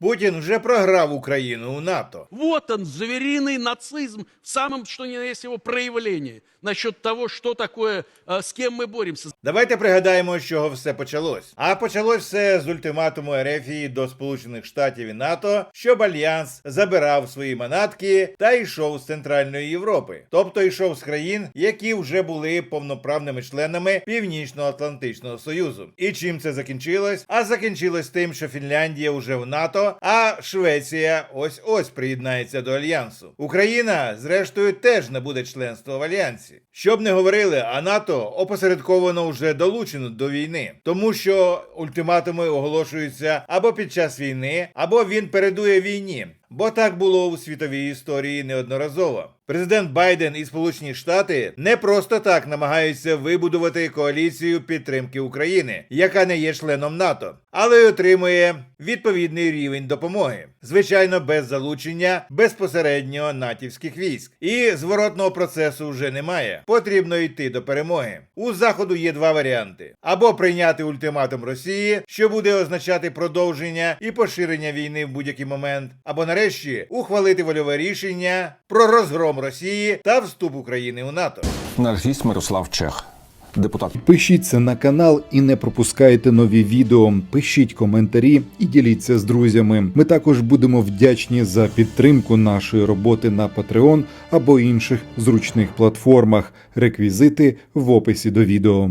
Путін вже програв Україну у НАТО. Вот он, звериный нацизм в самом, что ни на есть его проявлении. Насчет того, что такое, э, с кем мы боремся. Давайте пригадаємо, з чого все почалось. А почалось все з ультиматуму Ерефії до Сполучених Штатів і НАТО, щоб альянс забирав свої манатки та йшов з Центральної Європи, тобто йшов з країн, які вже були повноправними членами Північно-Атлантичного Союзу. І чим це закінчилось? А закінчилось тим, що Фінляндія вже в НАТО, а Швеція ось ось приєднається до альянсу. Україна, зрештою, теж не буде членства в альянсі. Щоб не говорили, а НАТО опосередковано вже долучено до війни, тому що ультиматуми оголошуються або під час війни, або він передує війні. Бо так було у світовій історії неодноразово. Президент Байден і Сполучені Штати не просто так намагаються вибудувати коаліцію підтримки України, яка не є членом НАТО, але й отримує відповідний рівень допомоги, звичайно, без залучення безпосередньо натівських військ. І зворотного процесу вже немає. Потрібно йти до перемоги. У заходу є два варіанти: або прийняти ультиматум Росії, що буде означати продовження і поширення війни в будь-який момент, або нарешті ухвалити вольове рішення про розгром Росії та вступ України у НАТО. Наргіст Мирослав Чех, депутат Підпишіться на канал і не пропускайте нові відео. Пишіть коментарі і діліться з друзями. Ми також будемо вдячні за підтримку нашої роботи на Patreon або інших зручних платформах. Реквізити в описі до відео.